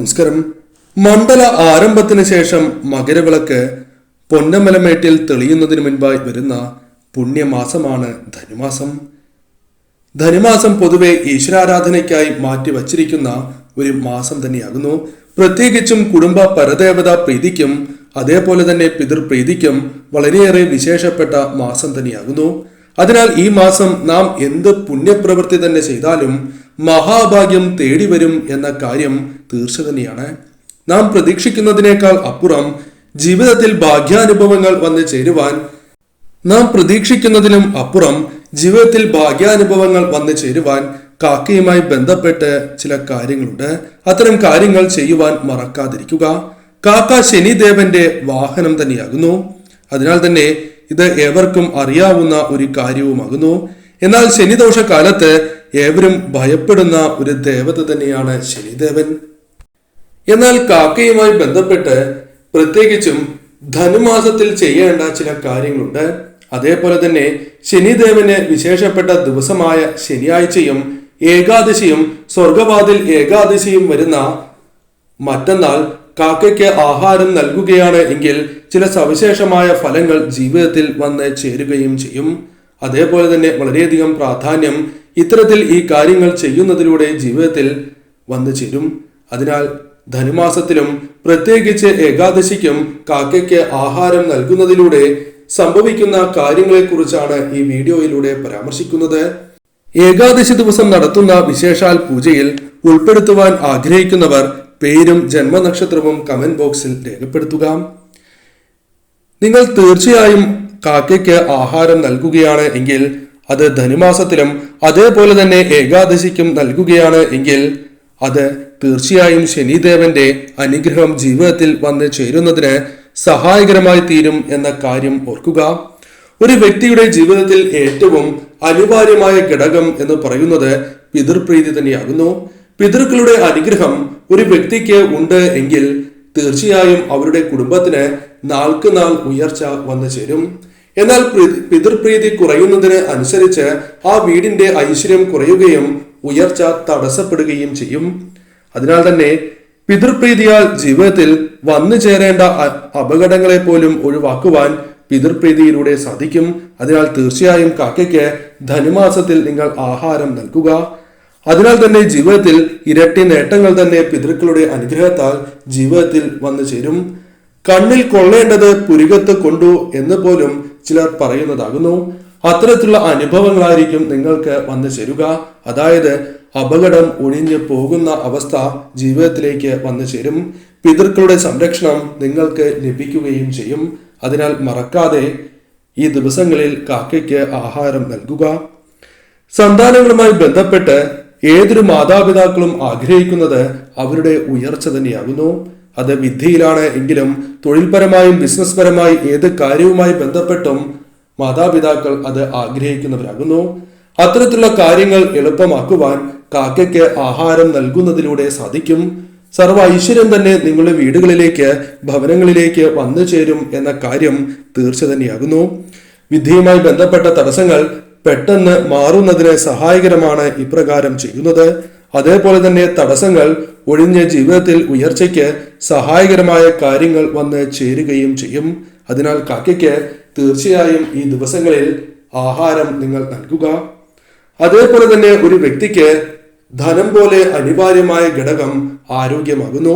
നമസ്കാരം. മണ്ഡല ആരംഭത്തിന് ശേഷം മകരവിളക്ക് പൊന്നമലമേട്ടിൽ തെളിയുന്നതിന് മുൻപായി വരുന്ന പുണ്യമാസമാണ് ധനുമാസം. ധനുമാസം പൊതുവെ ഈശ്വരാരാധനയ്ക്കായി മാറ്റി വച്ചിരിക്കുന്ന ഒരു മാസം തന്നെയാകുന്നു. പ്രത്യേകിച്ചും കുടുംബ പരദേവത പ്രീതിക്കും അതേപോലെ തന്നെ പിതൃപ്രീതിക്കും വളരെയേറെ വിശേഷപ്പെട്ട മാസം തന്നെയാകുന്നു. അതിനാൽ ഈ മാസം നാം എന്ത് പുണ്യപ്രവൃത്തി തന്നെ ചെയ്താലും മഹാഭാഗ്യം തേടി വരും എന്ന കാര്യം തീർച്ച തന്നെയാണ് നാം പ്രതീക്ഷിക്കുന്നതിനേക്കാൾ അപ്പുറം ജീവിതത്തിൽ ഭാഗ്യാനുഭവങ്ങൾ വന്ന് ചേരുവാൻ നാം പ്രതീക്ഷിക്കുന്നതിനും അപ്പുറം ജീവിതത്തിൽ ഭാഗ്യാനുഭവങ്ങൾ വന്നു ചേരുവാൻ കാക്കയുമായി ബന്ധപ്പെട്ട് ചില കാര്യങ്ങളുണ്ട്. അത്തരം കാര്യങ്ങൾ ചെയ്യുവാൻ മറക്കാതിരിക്കുക. കാക്ക ശനിദേവന്റെ വാഹനം തന്നെയാകുന്നു. അതിനാൽ തന്നെ ഇത് ഏവർക്കും അറിയാവുന്ന ഒരു കാര്യവുമാകുന്നു. എന്നാൽ ശനിദോഷ കാലത്ത് ഏവരും ഭയപ്പെടുന്ന ഒരു ദേവത തന്നെയാണ് ശനിദേവൻ. എന്നാൽ കാക്കയുമായി ബന്ധപ്പെട്ട് പ്രത്യേകിച്ചും ധനുമാസത്തിൽ ചെയ്യേണ്ട ചില കാര്യങ്ങളുണ്ട്. അതേപോലെ തന്നെ ശനിദേവന് വിശേഷപ്പെട്ട ദിവസമായ ശനിയാഴ്ചയും ഏകാദശിയും സ്വർഗവാതിൽ ഏകാദശിയും വരുന്ന മറ്റന്നാൾ കാക്കയ്ക്ക് ആഹാരം നൽകുകയാണ് എങ്കിൽ ചില സവിശേഷമായ ഫലങ്ങൾ ജീവിതത്തിൽ വന്ന് ചേരുകയും ചെയ്യും. അതേപോലെ തന്നെ വളരെയധികം പ്രാധാന്യം ഇത്തരത്തിൽ ഈ കാര്യങ്ങൾ ചെയ്യുന്നതിലൂടെ ജീവിതത്തിൽ വന്നു ചേരും. അതിനാൽ ധനുമാസത്തിലും പ്രത്യേകിച്ച് ഏകാദശിക്കും കാക്കയ്ക്ക് ആഹാരം നൽകുന്നതിലൂടെ സംഭവിക്കുന്ന കാര്യങ്ങളെക്കുറിച്ചാണ് ഈ വീഡിയോയിലൂടെ പരാമർശിക്കുന്നത്. ഏകാദശി ദിവസം നടത്തുന്ന വിശേഷാൽ പൂജയിൽ ഉൾപ്പെടുത്തുവാൻ ആഗ്രഹിക്കുന്നവർ പേരും ജന്മനക്ഷത്രവും കമന്റ് ബോക്സിൽ രേഖപ്പെടുത്തുക. നിങ്ങൾ തീർച്ചയായും കാക്കയ്ക്ക് ആഹാരം നൽകുകയാണ് എങ്കിൽ അത് ധനുമാസത്തിലും അതേപോലെ തന്നെ ഏകാദശിക്കും നൽകുകയാണ് എങ്കിൽ അത് തീർച്ചയായും ശനിദേവന്റെ അനുഗ്രഹം ജീവിതത്തിൽ വന്ന് ചേരുന്നതിന് സഹായകരമായി തീരും എന്ന കാര്യം ഓർക്കുക. ഒരു വ്യക്തിയുടെ ജീവിതത്തിൽ ഏറ്റവും അനിവാര്യമായ ഘടകം എന്ന് പറയുന്നത് പിതൃപ്രീതി തന്നെയാകുന്നു. പിതൃക്കളുടെ അനുഗ്രഹം ഒരു വ്യക്തിക്ക് ഉണ്ട് എങ്കിൽ തീർച്ചയായും അവരുടെ കുടുംബത്തിന് നാൾക്ക് നാൾ ഉയർച്ച വന്നു ചേരും. എന്നാൽ പ്രി- പിതൃപ്രീതി കുറയുന്നതിന് അനുസരിച്ച് ആ വീടിന്റെ ഐശ്വര്യം കുറയുകയും ഉയർച്ച തടസ്സപ്പെടുകയും ചെയ്യും. അതിനാൽ തന്നെ പിതൃപ്രീതിയാൽ ജീവിതത്തിൽ വന്നു ചേരേണ്ട അപകടങ്ങളെ പോലും ഒഴിവാക്കുവാൻ പിതൃപ്രീതിയിലൂടെ സാധിക്കും. അതിനാൽ തീർച്ചയായും കാക്കയ്ക്ക് ധനുമാസത്തിൽ നിങ്ങൾ ആഹാരം നൽകുക. അതിനാൽ തന്നെ ജീവിതത്തിൽ ഇരട്ടി നേട്ടങ്ങൾ തന്നെ പിതൃക്കളുടെ അനുഗ്രഹത്താൽ ജീവിതത്തിൽ വന്നു ചേരും. കണ്ണിൽ കൊള്ളേണ്ടത് പുരികത്ത് കൊണ്ടു എന്ന് പോലും ചിലർ പറയുന്നതാകുന്നു. അത്തരത്തിലുള്ള അനുഭവങ്ങളായിരിക്കും നിങ്ങൾക്ക് വന്നു ചേരുക. അതായത് അപകടം ഒഴിഞ്ഞു പോകുന്ന അവസ്ഥ ജീവിതത്തിലേക്ക് വന്നു ചേരും. പിതൃക്കളുടെ സംരക്ഷണം നിങ്ങൾക്ക് ലഭിക്കുകയും ചെയ്യും. അതിനാൽ മറക്കാതെ ഈ ദിവസങ്ങളിൽ കാക്കയ്ക്ക് ആഹാരം നൽകുക. സന്താനങ്ങളുമായി ബന്ധപ്പെട്ട് ഏതൊരു മാതാപിതാക്കളും ആഗ്രഹിക്കുന്നത് അവരുടെ ഉയർച്ച തന്നെയാകുന്നു. അത് വിദ്യയിലാണ് എങ്കിലും തൊഴിൽപരമായും ബിസിനസ് പരമായി ഏത് കാര്യവുമായി ബന്ധപ്പെട്ടും മാതാപിതാക്കൾ അത് ആഗ്രഹിക്കുന്നവരാകുന്നു. അത്തരത്തിലുള്ള കാര്യങ്ങൾ എളുപ്പമാക്കുവാൻ കാക്കയ്ക്ക് ആഹാരം നൽകുന്നതിലൂടെ സാധിക്കും. സർവ ഐശ്വര്യം തന്നെ നിങ്ങളുടെ വീടുകളിലേക്ക് ഭവനങ്ങളിലേക്ക് വന്നു ചേരും എന്ന കാര്യം തീർച്ച തന്നെയാകുന്നു. വിദ്യയുമായി ബന്ധപ്പെട്ട തടസ്സങ്ങൾ പെട്ടെന്ന് മാറുന്നതിന് സഹായകരമാണ് ഇപ്രകാരം ചെയ്യുന്നത്. അതേപോലെ തന്നെ തടസ്സങ്ങൾ ഒഴിഞ്ഞ ജീവിതത്തിൽ ഉയർച്ചയ്ക്ക് സഹായകരമായ കാര്യങ്ങൾ വന്ന് ചേരുകയും ചെയ്യും. അതിനാൽ കാക്കയ്ക്ക് തീർച്ചയായും ഈ ദിവസങ്ങളിൽ ആഹാരം നിങ്ങൾ നൽകുക. അതേപോലെ തന്നെ ഒരു വ്യക്തിക്ക് ധനം പോലെ അനിവാര്യമായ ഘടകം ആരോഗ്യമാകുന്നു.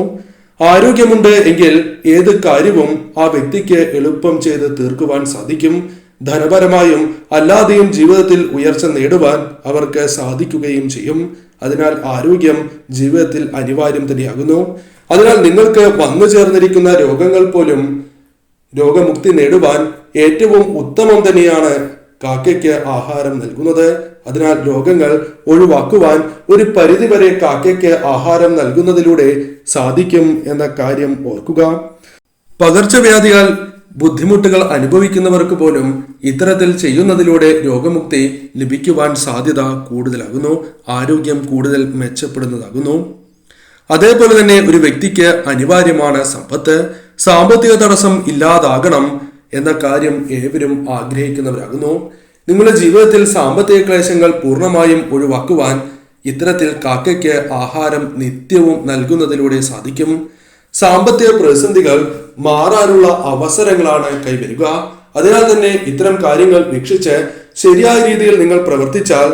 ആരോഗ്യമുണ്ട് എങ്കിൽ ഏത് കാര്യവും ആ വ്യക്തിക്ക് എളുപ്പം ചെയ്ത് തീർക്കുവാൻ സാധിക്കും. ധനപരമായും അല്ലാതെയും ജീവിതത്തിൽ ഉയർച്ച നേടുവാൻ അവർക്ക് സാധിക്കുകയും ചെയ്യും. അതിനാൽ ആരോഗ്യം ജീവിതത്തിൽ അനിവാര്യം തന്നെയാകുന്നു. അതിനാൽ നിങ്ങൾക്ക് വന്നു ചേർന്നിരിക്കുന്ന രോഗങ്ങൾ പോലും രോഗമുക്തി നേടുവാൻ ഏറ്റവും ഉത്തമം തന്നെയാണ് കാക്കയ്ക്ക് ആഹാരം നൽകുന്നത്. അതിനാൽ രോഗങ്ങൾ ഒഴിവാക്കുവാൻ ഒരു പരിധിവരെ കാക്കയ്ക്ക് ആഹാരം നൽകുന്നതിലൂടെ സാധിക്കും എന്ന കാര്യം ഓർക്കുക. പകർച്ചവ്യാധിയാൽ ബുദ്ധിമുട്ടുകൾ അനുഭവിക്കുന്നവർക്ക് പോലും ഇത്തരത്തിൽ ചെയ്യുന്നതിലൂടെ രോഗമുക്തി ലഭിക്കുവാൻ സാധ്യത കൂടുതലാകുന്നു ആരോഗ്യം കൂടുതൽ മെച്ചപ്പെടുന്നതാകുന്നു. അതേപോലെ തന്നെ ഒരു വ്യക്തിക്ക് അനിവാര്യമാണ് സമ്പത്ത്. സാമ്പത്തിക തടസ്സം ഇല്ലാതാകണം എന്ന കാര്യം ഏവരും ആഗ്രഹിക്കുന്നവരാകുന്നു. നിങ്ങളുടെ ജീവിതത്തിൽ സാമ്പത്തിക ക്ലേശങ്ങൾ പൂർണമായും ഒഴിവാക്കുവാൻ ഇത്തരത്തിൽ കാക്കയ്ക്ക് ആഹാരം നിത്യവും നൽകുന്നതിലൂടെ സാധിക്കും. സാമ്പത്തിക പ്രതിസന്ധികൾ മാറാനുള്ള അവസരങ്ങളാണ് കൈവരിക. അതിനാൽ തന്നെ ഇത്തരം കാര്യങ്ങൾ വീക്ഷിച്ച് ശരിയായ രീതിയിൽ നിങ്ങൾ പ്രവർത്തിച്ചാൽ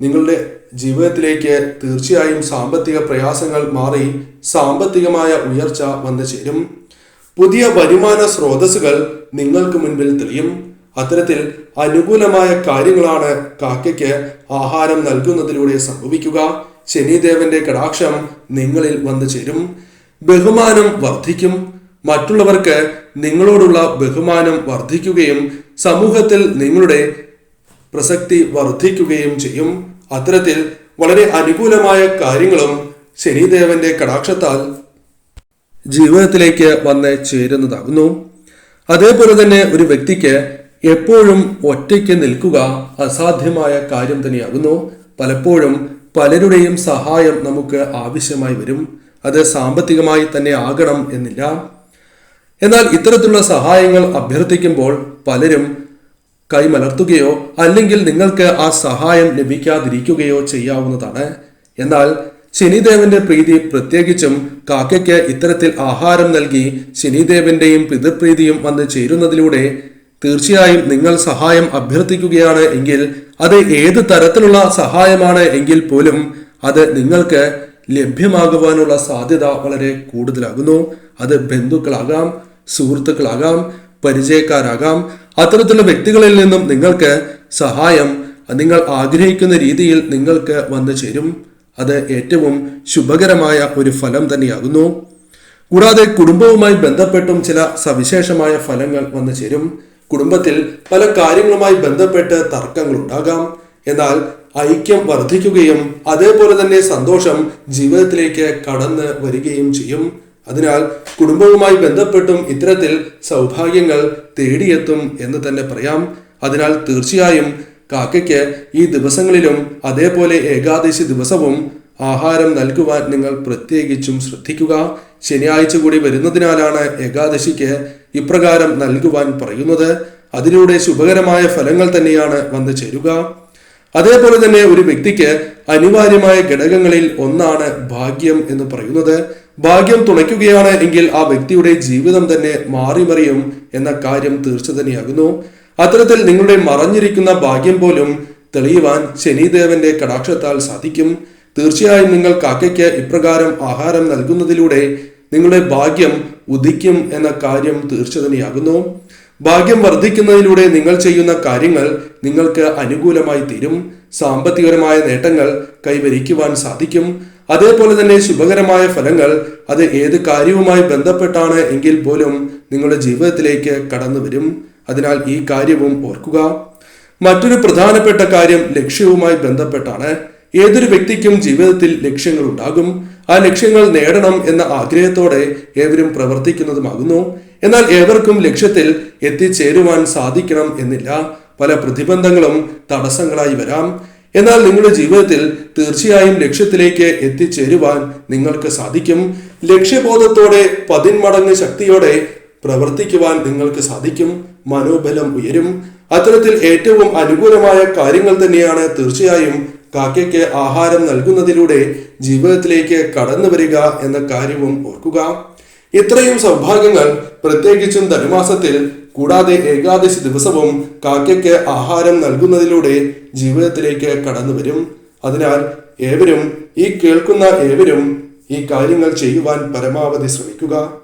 നിങ്ങളുടെ ജീവിതത്തിലേക്ക് തീർച്ചയായും സാമ്പത്തിക പ്രയാസങ്ങൾ മാറി സാമ്പത്തികമായ ഉയർച്ച വന്നു ചേരും. പുതിയ വരുമാന സ്രോതസ്സുകൾ നിങ്ങൾക്ക് മുൻപിൽ തെളിയും. അത്തരത്തിൽ അനുകൂലമായ കാര്യങ്ങളാണ് കാക്കയ്ക്ക് ആഹാരം നൽകുന്നതിലൂടെ സംഭവിക്കുക. ശനിദേവന്റെ കടാക്ഷം നിങ്ങളിൽ വന്നു ചേരും. ബഹുമാനം വർദ്ധിക്കും. മറ്റുള്ളവർക്ക് നിങ്ങളോടുള്ള ബഹുമാനം വർദ്ധിക്കുകയും സമൂഹത്തിൽ നിങ്ങളുടെ പ്രസക്തി വർദ്ധിക്കുകയും ചെയ്യും. അത്തരത്തിൽ വളരെ അനുകൂലമായ കാര്യങ്ങളും ശനിദേവന്റെ കടാക്ഷത്താൽ ജീവിതത്തിലേക്ക് വന്ന് ചേരുന്നതാകുന്നു. അതേപോലെ തന്നെ ഒരു വ്യക്തിക്ക് എപ്പോഴും ഒറ്റയ്ക്ക് നിൽക്കുക അസാധ്യമായ കാര്യം തന്നെയാകുന്നു. പലപ്പോഴും പലരുടെയും സഹായം നമുക്ക് ആവശ്യമായി വരും. അത് സാമ്പത്തികമായി തന്നെ ആകണം എന്നില്ല. എന്നാൽ ഇത്തരത്തിലുള്ള സഹായങ്ങൾ അഭ്യർത്ഥിക്കുമ്പോൾ പലരും കൈമലർത്തുകയോ അല്ലെങ്കിൽ നിങ്ങൾക്ക് ആ സഹായം ലഭിക്കാതിരിക്കുകയോ ചെയ്യാവുന്നതാണ്. എന്നാൽ ശനിദേവന്റെ പ്രീതി പ്രത്യേകിച്ചും കാക്കയ്ക്ക് ഇത്തരത്തിൽ ആഹാരം നൽകി ശനിദേവന്റെയും പിതൃപ്രീതിയും വന്ന് ചേരുന്നതിലൂടെ തീർച്ചയായും നിങ്ങൾ സഹായം അഭ്യർത്ഥിക്കുകയാണ് എങ്കിൽ അത് ഏത് തരത്തിലുള്ള സഹായമാണ് എങ്കിൽ പോലും അത് നിങ്ങൾക്ക് ലഭ്യമാകുവാനുള്ള സാധ്യത വളരെ കൂടുതലാകുന്നു. അത് ബന്ധുക്കളാകാം സുഹൃത്തുക്കളാകാം പരിചയക്കാരാകാം. അത്തരത്തിലുള്ള വ്യക്തികളിൽ നിന്നും നിങ്ങൾക്ക് സഹായം നിങ്ങൾ ആഗ്രഹിക്കുന്ന രീതിയിൽ നിങ്ങൾക്ക് വന്നു ചേരും. അത് ഏറ്റവും ശുഭകരമായ ഒരു ഫലം തന്നെയാകുന്നു. കൂടാതെ കുടുംബവുമായി ബന്ധപ്പെട്ടും ചില സവിശേഷമായ ഫലങ്ങൾ വന്നു ചേരും. കുടുംബത്തിൽ പല കാര്യങ്ങളുമായി ബന്ധപ്പെട്ട് തർക്കങ്ങൾ ഉണ്ടാകാം എന്നാൽ ഐക്യം വർദ്ധിക്കുകയും അതേപോലെ തന്നെ സന്തോഷം ജീവിതത്തിലേക്ക് കടന്ന് വരികയും ചെയ്യും. അതിനാൽ കുടുംബവുമായി ബന്ധപ്പെട്ടും ഇത്തരത്തിൽ സൗഭാഗ്യങ്ങൾ തേടിയെത്തും എന്ന് തന്നെ പറയാം. അതിനാൽ തീർച്ചയായും കാക്കയ്ക്ക് ഈ ദിവസങ്ങളിലും അതേപോലെ ഏകാദശി ദിവസവും ആഹാരം നൽകുവാൻ നിങ്ങൾ പ്രത്യേകിച്ചും ശ്രദ്ധിക്കുക. ശനിയാഴ്ച കൂടി വരുന്നതിനാലാണ് ഏകാദശിക്ക് ഇപ്രകാരം നൽകുവാൻ പറയുന്നത്. അതിലൂടെ ശുഭകരമായ ഫലങ്ങൾ തന്നെയാണ് വന്നു ചേരുക. അതേപോലെ തന്നെ ഒരു വ്യക്തിക്ക് അനിവാര്യമായ ഘടകങ്ങളിൽ ഒന്നാണ് ഭാഗ്യം എന്ന് പറയുന്നത്. ഭാഗ്യം തുണയ്ക്കുകയാണ് എങ്കിൽ ആ വ്യക്തിയുടെ ജീവിതം തന്നെ മാറിമറിയും എന്ന കാര്യം തീർച്ച തന്നെയാകുന്നു. അത്തരത്തിൽ നിങ്ങളുടെ മറഞ്ഞിരിക്കുന്ന ഭാഗ്യം പോലും തെളിയുവാൻ ശനിദേവന്റെ കടാക്ഷത്താൽ സാധിക്കും. തീർച്ചയായും നിങ്ങൾ കാക്കയ്ക്ക് ഇപ്രകാരം ആഹാരം നൽകുന്നതിലൂടെ നിങ്ങളുടെ ഭാഗ്യം ഉദിക്കും എന്ന കാര്യം തീർച്ച തന്നെയാകുന്നു. ഭാഗ്യം വർദ്ധിക്കുന്നതിലൂടെ നിങ്ങൾ ചെയ്യുന്ന കാര്യങ്ങൾ നിങ്ങൾക്ക് അനുകൂലമായി തീരും. സാമ്പത്തികപരമായ നേട്ടങ്ങൾ കൈവരിക്കുവാൻ സാധിക്കും. അതേപോലെ തന്നെ ശുഭകരമായ ഫലങ്ങൾ അത് ഏത് കാര്യവുമായി ബന്ധപ്പെട്ടാണ് എങ്കിൽ പോലും നിങ്ങളുടെ ജീവിതത്തിലേക്ക് കടന്നു വരും അതിനാൽ ഈ കാര്യവും ഓർക്കുക. മറ്റൊരു പ്രധാനപ്പെട്ട കാര്യം ലക്ഷ്യവുമായി ബന്ധപ്പെട്ടാണ്. ഏതൊരു വ്യക്തിക്കും ജീവിതത്തിൽ ലക്ഷ്യങ്ങൾ ഉണ്ടാകും. ആ ലക്ഷ്യങ്ങൾ നേടണം എന്ന ആഗ്രഹത്തോടെ ഏവരും പ്രവർത്തിക്കുന്നതുമാകുന്നു. എന്നാൽ ഏവർക്കും ലക്ഷ്യത്തിൽ എത്തിച്ചേരുവാൻ സാധിക്കണം എന്നില്ല. പല പ്രതിബന്ധങ്ങളും തടസ്സങ്ങളായി വരാം. എന്നാൽ നിങ്ങളുടെ ജീവിതത്തിൽ തീർച്ചയായും ലക്ഷ്യത്തിലേക്ക് എത്തിച്ചേരുവാൻ നിങ്ങൾക്ക് സാധിക്കും. ലക്ഷ്യബോധത്തോടെ പതിന്മടങ്ങ് ശക്തിയോടെ പ്രവർത്തിക്കുവാൻ നിങ്ങൾക്ക് സാധിക്കും. മനോബലം ഉയരും. അത്തരത്തിൽ ഏറ്റവും അനുകൂലമായ കാര്യങ്ങൾ തന്നെയാണ് തീർച്ചയായും കാക്കയ്ക്ക് ആഹാരം നൽകുന്നതിലൂടെ ജീവിതത്തിലേക്ക് കടന്നു വരിക എന്ന കാര്യവും ഓർക്കുക. ഇത്രയും സൗഭാഗ്യങ്ങൾ പ്രത്യേകിച്ചും ധനുമാസത്തിൽ കൂടാതെ ഏകാദശി ദിവസവും കാക്കയ്ക്ക് ആഹാരം നൽകുന്നതിലൂടെ ജീവിതത്തിലേക്ക് കടന്നു വരും. അതിനാൽ ഏവരും ഈ കേൾക്കുന്ന ഏവരും ഈ കാര്യങ്ങൾ ചെയ്യുവാൻ പരമാവധി ശ്രമിക്കുക.